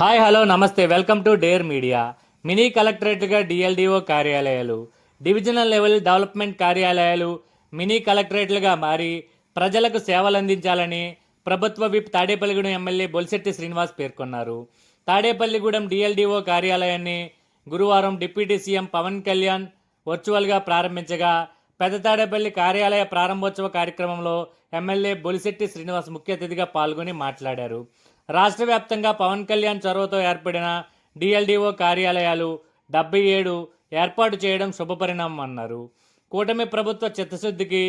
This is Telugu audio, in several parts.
హాయ్ హలో నమస్తే welcome to dare media. Mini కలెక్టరేట్గా DLDO కార్యాలయాలు డివిజనల్ లెవెల్ డెవలప్మెంట్ కార్యాలయాలు మినీ కలెక్టరేట్లుగా మారి ప్రజలకు సేవలు అందించాలని ప్రభుత్వ విప్ తాడేపల్లిగూడెం ఎమ్మెల్యే బొలిశెట్టి శ్రీనివాస్ పేర్కొన్నారు. తాడేపల్లిగూడెం డిఎల్డిఓ కార్యాలయాన్ని గురువారం డిప్యూటీ సీఎం పవన్ కళ్యాణ్ వర్చువల్గా ప్రారంభించగా పెద్ద తాడేపల్లి కార్యాలయ ప్రారంభోత్సవ కార్యక్రమంలో ఎమ్మెల్యే బొలిశెట్టి శ్రీనివాస్ ముఖ్య అతిథిగా పాల్గొని మాట్లాడారు. రాష్ట్ర వ్యాప్తంగా పవన్ కళ్యాణ్ చొరవతో ఏర్పడిన డిఎల్డిఓ కార్యాలయాలు డెబ్బై ఏడు ఏర్పాటు చేయడం శుభపరిణామం అన్నారు. కూటమి ప్రభుత్వ చిత్తశుద్ధికి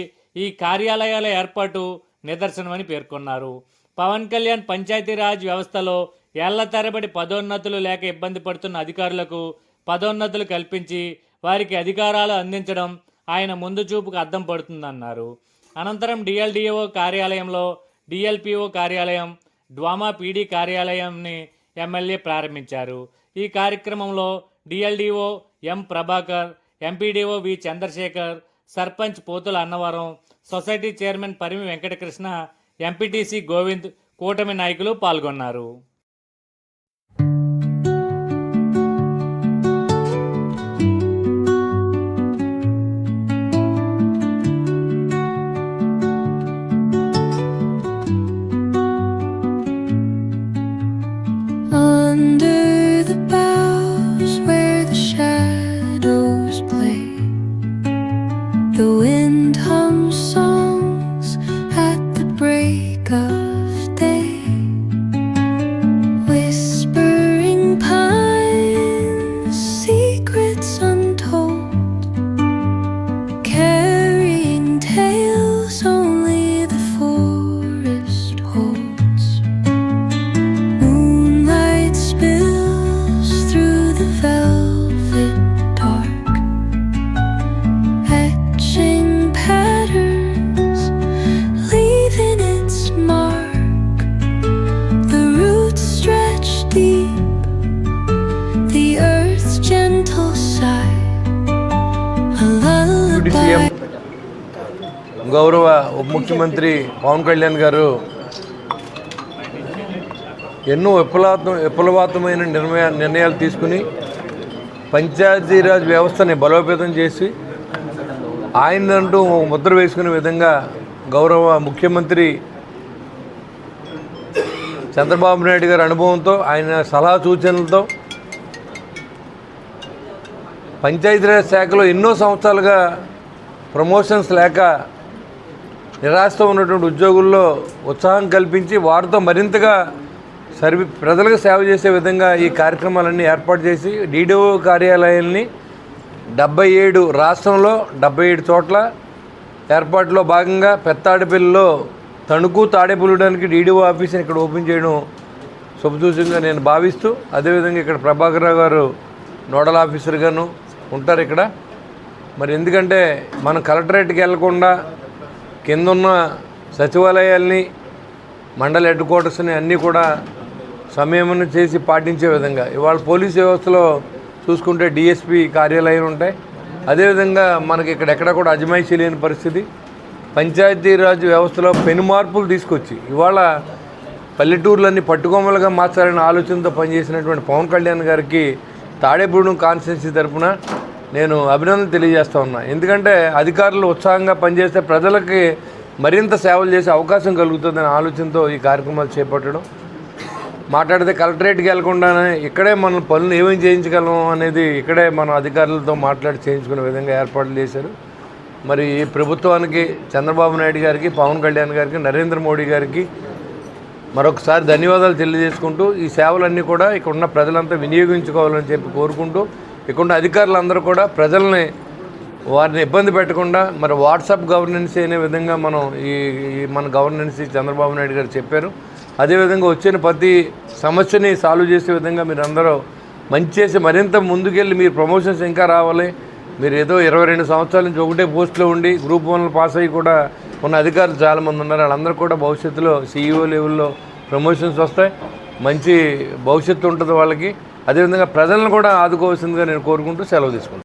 ఈ కార్యాలయాల ఏర్పాటు నిదర్శనమని పేర్కొన్నారు. పవన్ కళ్యాణ్ పంచాయతీరాజ్ వ్యవస్థలో ఏళ్ళ తరబడి పదోన్నతులు లేక ఇబ్బంది పడుతున్న అధికారులకు పదోన్నతులు కల్పించి వారికి అధికారాలు అందించడం ఆయన ముందు చూపుకు అద్దం పడుతుందన్నారు. అనంతరం డిఎల్డిఓ కార్యాలయంలో డిఎల్పిఓ కార్యాలయం డ్వామా పీడీ కార్యాలయంని ఎమ్మెల్యే ప్రారంభించారు. ఈ కార్యక్రమంలో DLDO M Prabhakar MPDO V Chandrasekhar sarpanch Pothula Annavaram society chairman Parimi Venkatakrishna MPTC Govind కూటమి నాయకులు పాల్గొన్నారు. The wind hums songs deputy CM గౌరవ ఉప ముఖ్యమంత్రి పవన్ కళ్యాణ్ గారు ఎన్నో విప్లవాత్మ విప్లవాత్మకమైన నిర్ణయ నిర్ణయాలు తీసుకుని పంచాయతీరాజ్ వ్యవస్థని బలోపేతం చేసి ఆయనంటూ ముద్ర వేసుకునే విధంగా గౌరవ ముఖ్యమంత్రి చంద్రబాబు నాయుడు గారి అనుభవంతో ఆయన సలహా సూచనలతో పంచాయతీరాజ్ శాఖలో ఎన్నో సంవత్సరాలుగా ప్రమోషన్స్ లేక నిరాశతో ఉన్నటువంటి ఉద్యోగుల్లో ఉత్సాహం కల్పించి వారితో మరింతగా సర్వీ ప్రజలకు సేవ చేసే విధంగా ఈ కార్యక్రమాలన్నీ ఏర్పాటు చేసి డీడీఓ కార్యాలయాల్ని డెబ్బై ఏడు రాష్ట్రంలో డెబ్బై ఏడు చోట్ల ఏర్పాటులో భాగంగా పెత్తాడిపల్లిలో తణుకు తాడేపులడానికి డీడీఓ ఆఫీస్ని ఇక్కడ ఓపెన్ చేయడం శుభదూషంగా నేను భావిస్తూ అదేవిధంగా ఇక్కడ ప్రభాకర్ రావు గారు నోడల్ ఆఫీసర్గాను ఉంటారు ఇక్కడ. మరి ఎందుకంటే మనం కలెక్టరేట్కి వెళ్ళకుండా కిందన్న సచివాలయాల్ని మండల హెడ్ క్వార్టర్స్ని అన్నీ కూడా సంయమనం చేసి పాటించే విధంగా. ఇవాళ పోలీస్ వ్యవస్థలో చూసుకుంటే డిఎస్పి కార్యాలయం ఉంటాయి. అదేవిధంగా మనకి ఇక్కడ ఎక్కడ కూడా అజమాయిషీ లేని పరిస్థితి. పంచాయతీరాజ్ వ్యవస్థలో పెను మార్పులు తీసుకొచ్చి ఇవాళ పల్లెటూర్లన్నీ పట్టుకొమ్మలుగా మార్చాలనే ఆలోచనతో పనిచేసినటువంటి పవన్ కళ్యాణ్ గారికి తాడేపూడెం కాన్స్టిట్యున్సీ తరపున నేను అభినందన తెలియజేస్తా ఉన్నా. ఎందుకంటే అధికారులు ఉత్సాహంగా పనిచేస్తే ప్రజలకి మరింత సేవలు చేసే అవకాశం కలుగుతుందనే ఆలోచనతో ఈ కార్యక్రమాలు చేపట్టడం. మాట్లాడితే కలెక్టరేట్కి వెళ్ళకుండానే ఇక్కడే మన పనులు ఏమేమి చేయించగలం అనేది ఇక్కడే మన అధికారులతో మాట్లాడి చేయించుకునే విధంగా ఏర్పాట్లు చేశారు. మరి ఈ ప్రభుత్వానికి చంద్రబాబు నాయుడు గారికి పవన్ కళ్యాణ్ గారికి నరేంద్ర మోడీ గారికి మరొకసారి ధన్యవాదాలు తెలియజేసుకుంటూ ఈ సేవలన్నీ కూడా ఇక్కడ ఉన్న ప్రజలంతా వినియోగించుకోవాలని చెప్పి కోరుకుంటూ ఇక్కడ ఉన్న అధికారులందరూ కూడా ప్రజల్ని వారిని ఇబ్బంది పెట్టకుండా మరి వాట్సాప్ గవర్నెన్స్ అనే విధంగా మనం ఈ మన గవర్నెన్స్ చంద్రబాబు నాయుడు గారు చెప్పారు. అదేవిధంగా వచ్చిన ప్రతి సమస్యని సాల్వ్ చేసే విధంగా మీరు అందరూ మంచి చేసి మరింత ముందుకెళ్ళి మీరు ప్రమోషన్స్ ఇంకా రావాలి. మీరు ఏదో ఇరవై రెండు సంవత్సరాల నుంచి ఒకటే పోస్టులో ఉండి గ్రూప్ వన్లు పాస్ అయ్యి కూడా ఉన్న అధికారులు చాలామంది ఉన్నారు. వాళ్ళందరూ కూడా భవిష్యత్తులో సీఈఓ లెవెల్లో ప్రమోషన్స్ వస్తాయి. మంచి భవిష్యత్తు ఉంటుంది వాళ్ళకి. అదేవిధంగా ప్రజలను కూడా ఆదుకోవాల్సిందిగా నేను కోరుకుంటూ సెలవు తీసుకుంటాను